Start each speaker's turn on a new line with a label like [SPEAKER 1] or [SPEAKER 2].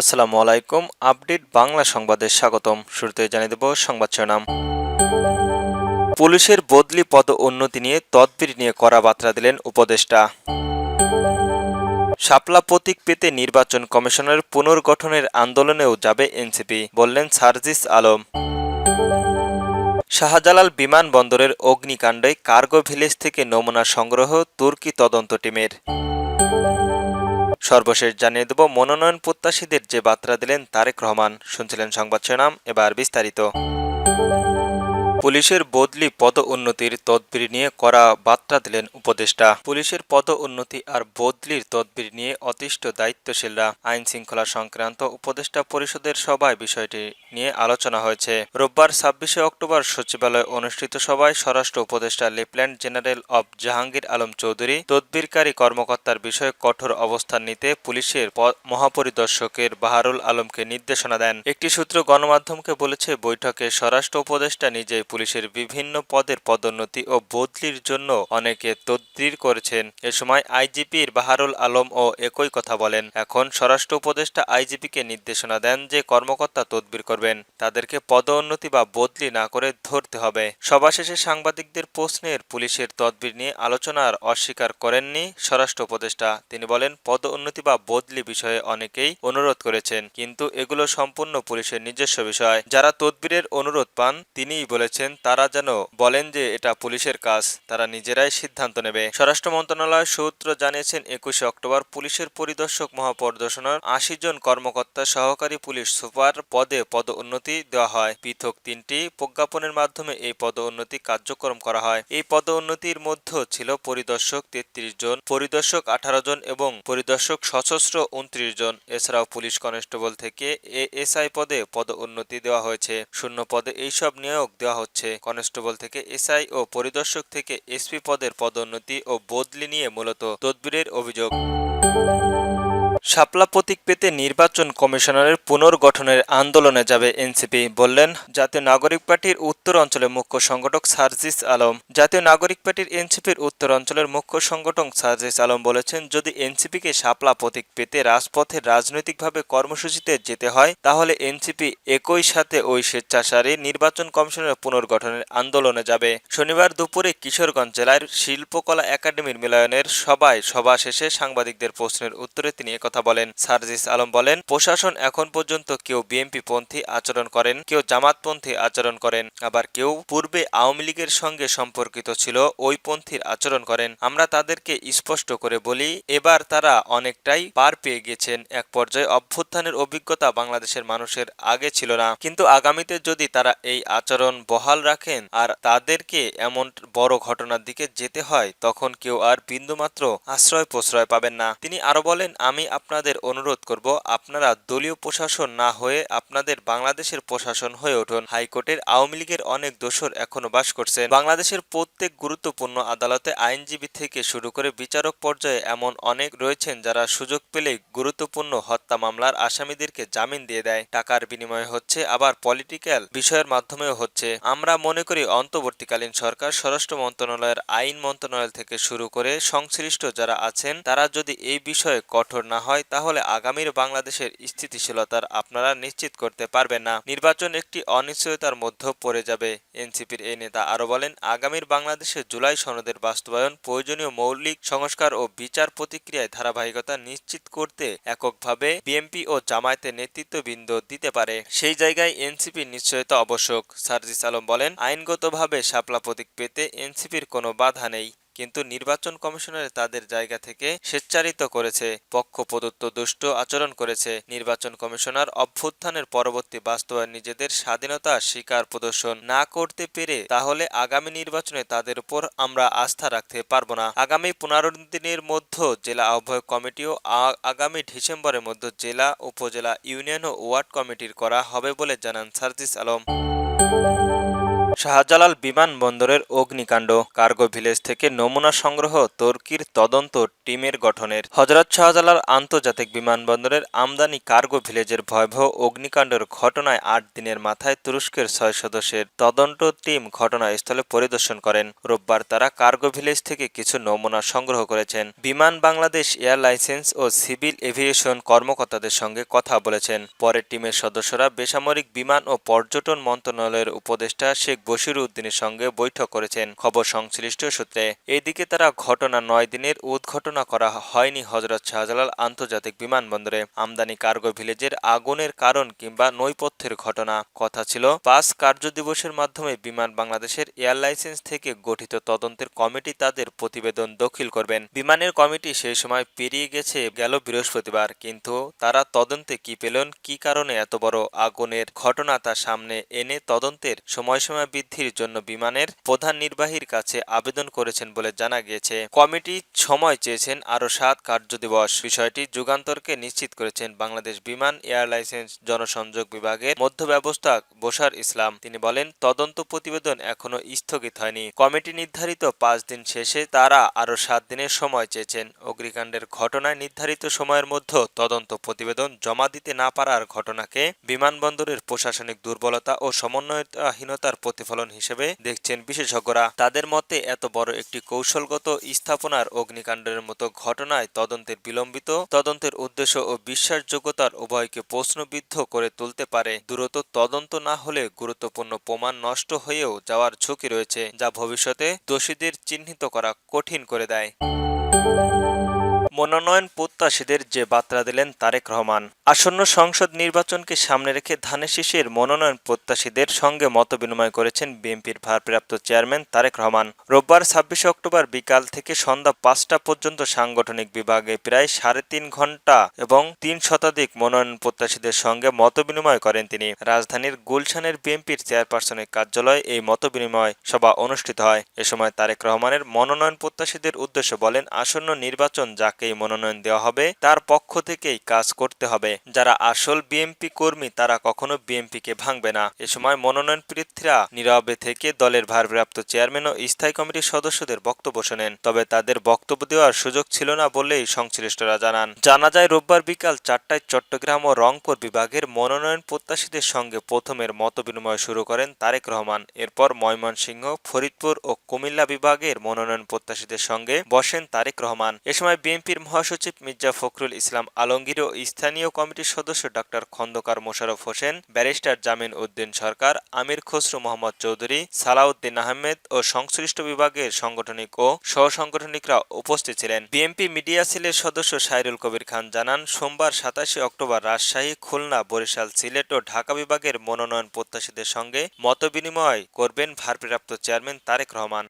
[SPEAKER 1] আসসালামু আলাইকুম, আপডেট বাংলা সংবাদে স্বাগতম। শুরুতে জানিয়ে দেব সংবাদ শিরোনাম। পুলিশের বদলি পদ উন্নতি নিয়ে তদবির নিয়ে কড়া বার্তা দিলেন উপদেষ্টা। শাপলা প্রতীক পেতে নির্বাচন কমিশনের পুনর্গঠনের আন্দোলনেও যাবে এনসিপি, বললেন সার্জিস আলম। শাহজালাল বিমানবন্দরের অগ্নিকাণ্ডে কার্গো ভিলেজ থেকে নমুনা সংগ্রহ তুর্কি তদন্ত টিমের। সর্বশেষ জানিয়ে দেব, মনোনয়ন প্রত্যাশীদের যে বার্তা দিলেন তারেক রহমান। শুনছিলেন সংবাদ শিরোনাম, এবার বিস্তারিত। পুলিশের বদলি পদ উন্নতির তদবির নিয়ে করা বার্তা দিলেন উপদেষ্টা। পুলিশের পদ উন্নতি আর বদলির তদবির নিয়ে অতিষ্ঠ দায়িত্বশীলরা। আইন শৃঙ্খলা সংক্রান্ত উপদেষ্টা পরিষদের সভায় বিষয়টি নিয়ে আলোচনা হয়েছে। রোববার ছাব্বিশে অক্টোবর সচিবালয়ে অনুষ্ঠিত সভায় স্বরাষ্ট্র উপদেষ্টা লেফটেন্যান্ট জেনারেল অব জাহাঙ্গীর আলম চৌধুরী তদবিরকারী কর্মকর্তার বিষয়ে কঠোর অবস্থান নিতে পুলিশের মহাপরিদর্শকের বাহারুল আলমকে নির্দেশনা দেন। একটি সূত্র গণমাধ্যমকে বলেছে, বৈঠকে স্বরাষ্ট্র উপদেষ্টা নিজেই পুলিশের বিভিন্ন পদের পদোন্নতি ও বদলির জন্য অনেকে তদবির করেছেন। এ সময় আইজিপির বাহারুল আলম ও একই কথা বলেন। এখন স্বরাষ্ট্র উপদেষ্টা আইজিপিকে নির্দেশনা দেন যে কর্মকর্তা তদবির করবেন। তাদেরকে পদোন্নতি বা বদলি না করে ধরতে হবে। সভা শেষে সাংবাদিকদের প্রশ্নের পুলিশের তদবির নিয়ে আলোচনার অস্বীকার করেননি স্বরাষ্ট্র উপদেষ্টা। তিনি বলেন, পদোন্নতি বা বদলি বিষয়ে অনেকেই অনুরোধ করেছেন, কিন্তু এগুলো সম্পূর্ণ পুলিশের নিজস্ব বিষয়। যারা তদবিরের অনুরোধ পান, তিনিই বলেছেন। তারা যেন বলেন যে এটা পুলিশের কাজ, তারা নিজেরাই সিদ্ধান্ত নেবে। স্বরাষ্ট্র মন্ত্রণালয় সূত্র জানিয়েছেন, একুশে অক্টোবর পুলিশের পরিদর্শক মহাপরিদর্শনের আশি জন কর্মকর্তা সহকারী পুলিশ সুপার পদে পদ উন্নতি দেওয়া হয়। পৃথক তিনটি প্রজ্ঞাপনের মাধ্যমে এই পদ উন্নতি কার্যক্রম করা হয়। এই পদ উন্নতির মধ্যে ছিল পরিদর্শক তেত্রিশ জন, পরিদর্শক আঠারো জন এবং পরিদর্শক সশস্ত্র উনত্রিশ জন। এছাড়াও পুলিশ কনস্টেবল থেকে এএসআই পদে পদ উন্নতি দেওয়া হয়েছে। শূন্য পদে এইসব নিয়োগ দেওয়া হচ্ছে কনস্টেবল থেকে এসআই ও পরিদর্শক থেকে এসপি পদের পদোন্নতি ও বদলি নিয়ে মূলত তদবিরের অভিযোগ। শাপলা প্রতীক পেতে নির্বাচন কমিশনারের পুনর্গঠনের আন্দোলনে যাবে এনসিপি, বললেন জাতীয় নাগরিক পার্টির উত্তর অঞ্চলের মুখ্য সংগঠক সার্জিস আলম। জাতীয় নাগরিক পার্টির এনসিপির উত্তর অঞ্চলের মুখ্য সংগঠক সার্জিস আলম বলেছেন, যদি এনসিপিকে শাপলা প্রতীক পেতে রাজপথে রাজনৈতিকভাবে কর্মসূচিতে যেতে হয়, তাহলে এনসিপি একই সাথে ওই স্বেচ্ছাসারী নির্বাচন কমিশনের পুনর্গঠনের আন্দোলনে যাবে। শনিবার দুপুরে কিশোরগঞ্জ জেলার শিল্পকলা একাডেমির মিলনের সভায় সভা শেষে সাংবাদিকদের প্রশ্নের উত্তরে তিনি একথা বলেন। সার্জিস আলম বলেন, প্রশাসন এখন পর্যন্ত কেউ বিএনপি পন্থী আচরণ করেন, কেউ জামাতপন্থী আচরণ করেন, আবার কেউ পূর্বে আওয়ামী লীগের সঙ্গে সম্পর্কিত ছিল, ওই পন্থীর আচরণ করেন। আমরা তাদেরকে স্পষ্ট করে বলি, এবার তারা অনেকটাই পার পেয়ে গেছেন। এক পর্যায়ে অভ্যুত্থানের অভিজ্ঞতা বাংলাদেশের মানুষের আগে ছিল না। কিন্তু আগামীতে যদি তারা এই আচরণ বহাল রাখেন আর তাদেরকে এমন বড় ঘটনার দিকে যেতে হয়, তখন কেউ আর বিন্দুমাত্র আশ্রয় প্রশ্রয় পাবেন না। তিনি আরও বলেন, আমি আপনাদের অনুরোধ করব, আপনারা দলীয় প্রশাসন না হয়ে আপনাদের বাংলাদেশের প্রশাসন হয়ে উঠুন। হাইকোর্টের আওয়ামী লীগের অনেক দোষর এখনও বাস করছেন। বাংলাদেশের প্রত্যেক গুরুত্বপূর্ণ আদালতে আইনজীবী থেকে শুরু করে বিচারক পর্যায়ে এমন অনেক রয়েছেন যারা সুযোগ পেলেই গুরুত্বপূর্ণ হত্যা মামলার আসামিদেরকে জামিন দিয়ে দেয়। টাকার বিনিময়ে হচ্ছে, আবার পলিটিক্যাল বিষয়ের মাধ্যমেও হচ্ছে। আমরা মনে করি অন্তর্বর্তীকালীন সরকার, স্বরাষ্ট্র মন্ত্রণালয়ের আইন মন্ত্রণালয় থেকে শুরু করে সংশ্লিষ্ট যারা আছেন, তারা যদি এই বিষয়ে কঠোর না হয়, তাহলে আগামীর বাংলাদেশের স্থিতিশীলতার আপনারা নিশ্চিত করতে পারবেন না। নির্বাচন একটি অনিশ্চয়তার মধ্যে পড়ে যাবে, এনসিপির এই নেতা আরও বলেন, আগামীর বাংলাদেশে জুলাই সনদের বাস্তবায়ন প্রয়োজনীয় মৌলিক সংস্কার ও বিচার প্রতিক্রিয়ায় ধারাবাহিকতা নিশ্চিত করতে এককভাবে বিএনপি ও জামায়াতের নেতৃত্ববৃন্দ দিতে পারে। সেই জায়গায় এনসিপির নিশ্চয়তা আবশ্যক, সার্জিস আলম বলেন, আইনগতভাবে শাপলা প্রতীক পেতে এনসিপির কোনো বাধা নেই। কিন্তু নির্বাচন কমিশনের তাদের জায়গা থেকে স্বেচ্ছারিত করেছে। পক্ষ প্রদত্ত দুষ্ট আচরণ করেছে। নির্বাচন কমিশনার অভ্যুত্থানের পরবর্তী বাস্তবায়ন নিজেদের স্বাধীনতা স্বীকার প্রদর্শন না করতে পেরে তাহলে আগামী নির্বাচনে তাদের উপর আমরা আস্থা রাখতে পারব না। আগামী পনেরো দিনের মধ্যে জেলা আহ্বায়ক কমিটিও আগামী ডিসেম্বরের মধ্যে জেলা উপজেলা ইউনিয়ন ও ওয়ার্ড কমিটির করা হবে বলে জানান সার্জিস আলম। শাহজালাল বিমানবন্দরের অগ্নিকাণ্ড। কার্গো ভিলেজ থেকে নমুনা সংগ্রহ তুর্কির তদন্ত টিমের গঠনের। হজরত শাহজালাল আন্তর্জাতিক বিমানবন্দরের আমদানি কার্গো ভিলেজের ভয়াবহ অগ্নিকাণ্ডের ঘটনায় আট দিনের মাথায় তুরস্কের ছয় সদস্যের তদন্ত টিম ঘটনাস্থলে পরিদর্শন করেন। রোববার তারা কার্গো ভিলেজ থেকে কিছু নমুনা সংগ্রহ করেছেন। বিমান বাংলাদেশ এয়ার লাইসেন্স ও সিভিল এভিয়েশন কর্মকর্তাদের সঙ্গে কথা বলেছেন। পরে টিমের সদস্যরা বেসামরিক বিমান ও পর্যটন মন্ত্রণালয়ের উপদেষ্টা শেখ বশির উদ্দিনের সঙ্গে বৈঠক করেছেন খবর সংশ্লিষ্ট সূত্রে। এদিকে তারা ঘটনা নয় দিনের উদ্ঘটনা করা হয়নি হজরত শাহজালাল আন্তর্জাতিক বিমানবন্দরে। আমদানি কার্গো ভিলেজের আগুনের কারণ কিংবা নৈপথ্যের ঘটনা। কথা ছিল, পাঁচ কার্য দিবসের মাধ্যমে বিমান বাংলাদেশের এয়ার লাইসেন্স থেকে গঠিত তদন্তের কমিটি তাদের প্রতিবেদন দখিল করবেন। বিমানের কমিটি সেই সময় পেরিয়ে গেছে, গেল বৃহস্পতিবার। কিন্তু তারা তদন্তে কি পেলেন, কি কারণে এত বড় আগুনের ঘটনা তার সামনে এনে তদন্তের সময়সীমা বৃদ্ধির জন্য বিমানের প্রধান নির্বাহীর কাছে আবেদন করেছেন বলে জানা গিয়েছে। কমিটি সময় চেয়েছেন আরও সাত কার্যদিবস বিষয়টি যুগান্তরকে নিশ্চিত করেছেন বাংলাদেশ বিমান এয়ার লাইসেন্স জনসংযোগ বিভাগের মধ্য ব্যবস্থাক বসার ইসলাম। তিনি বলেন, তদন্ত প্রতিবেদন এখনও স্থগিত হয়নি। কমিটি নির্ধারিত পাঁচ দিন শেষে তারা আরও সাত দিনের সময় চেয়েছেন। অগ্নিকাণ্ডের ঘটনায় নির্ধারিত সময়ের মধ্যে তদন্ত প্রতিবেদন জমা দিতে না পারার ঘটনাকে বিমানবন্দরের প্রশাসনিক দুর্বলতা ও সমন্বয়হীনতার প্রতিফলন হিসেবে দেখছেন বিশেষজ্ঞরা। তাদের মতে, এত বড় একটি কৌশলগত স্থাপনার অগ্নিকাণ্ডের মতো ঘটনায় তদন্তের বিলম্বিত, তদন্তের উদ্দেশ্য ও বিশ্বাসযোগ্যতার উভয়কে প্রশ্নবিদ্ধ করে তুলতে পারে। দ্রুত তদন্ত না হলে গুরুত্বপূর্ণ প্রমাণ নষ্ট হয়েও যাওয়ার ঝুঁকি রয়েছে, যা ভবিষ্যতে দোষীদের চিহ্নিত করা কঠিন করে দেয়। মনোনয়ন প্রত্যাশীদের যে বার্তা দিলেন তারেক রহমান, আসন্ন সংসদ নির্বাচনকে সামনে রেখে ধানের শীষের মনোনয়ন প্রত্যাশীদের সঙ্গে মতবিনিময় করেছেন বিএনপির ভারপ্রাপ্ত চেয়ারম্যান তারেক রহমান। রোববার ছাব্বিশে অক্টোবর বিকাল থেকে সন্ধ্যা পাঁচটা পর্যন্ত সাংগঠনিক বিভাগে প্রায় সাড়ে তিন ঘণ্টা এবং তিন শতাধিক মনোনয়ন প্রত্যাশীদের সঙ্গে মতবিনিময় করেন তিনি। রাজধানীর গুলশানের বিএনপির চেয়ারপারসনের কার্যালয়ে এই মতবিনিময় সভা অনুষ্ঠিত হয়। এ সময় তারেক রহমানের মনোনয়ন প্রত্যাশীদের উদ্দেশ্যে বলেন, আসন্ন নির্বাচন যাকেই মনোনয়ন দেওয়া হবে। তার পক্ষ থেকেই কাজ করতে হবে। যারা আসল বিএনপি কর্মী, তারা কখনো বিএনপিকে ভাঙবে না। এ সময় মনোনয়ন প্রার্থীরা নীরবে থেকে দলের ভারপ্রাপ্ত চেয়ারম্যান ও স্থায়ী কমিটির সদস্যদের বক্তব্য শোনেন। তবে তাদের বক্তব্য দেওয়ার সুযোগ ছিল না বলেই সংশ্লিষ্টরা জানান। জানা যায়, রোববার বিকাল চারটায় চট্টগ্রাম ও রংপুর বিভাগের মনোনয়ন প্রত্যাশীদের সঙ্গে প্রথমের মতবিনিময় শুরু করেন তারেক রহমান। এরপর ময়মনসিংহ, ফরিদপুর ও কুমিল্লা বিভাগের মনোনয়ন প্রত্যাশীদের সঙ্গে বসেন তারেক রহমান। এ সময় বিএনপির মহাসচিব মির্জা ফখরুল ইসলাম আলমগীর ও স্থানীয় কমিটির সদস্য ডক্টর খন্দকার মোশাররফ হোসেন, ব্যারিস্টার জামিন উদ্দিন সরকার, আমির খসরু মোহাম্মদ চৌধুরী, সালাউদ্দিন আহমেদ ও সংশ্লিষ্ট বিভাগের সাংগঠনিক ও সহসাংগঠনিকরা উপস্থিত ছিলেন। বিএনপি মিডিয়া সেলের সদস্য সাইরুল কবির খান জানান, সোমবার সাতাশে অক্টোবর রাজশাহী, খুলনা, বরিশাল, সিলেট ও ঢাকা বিভাগের মনোনয়ন প্রত্যাশীদের সঙ্গে মতবিনিময় করবেন ভারপ্রাপ্ত চেয়ারম্যান তারেক রহমান।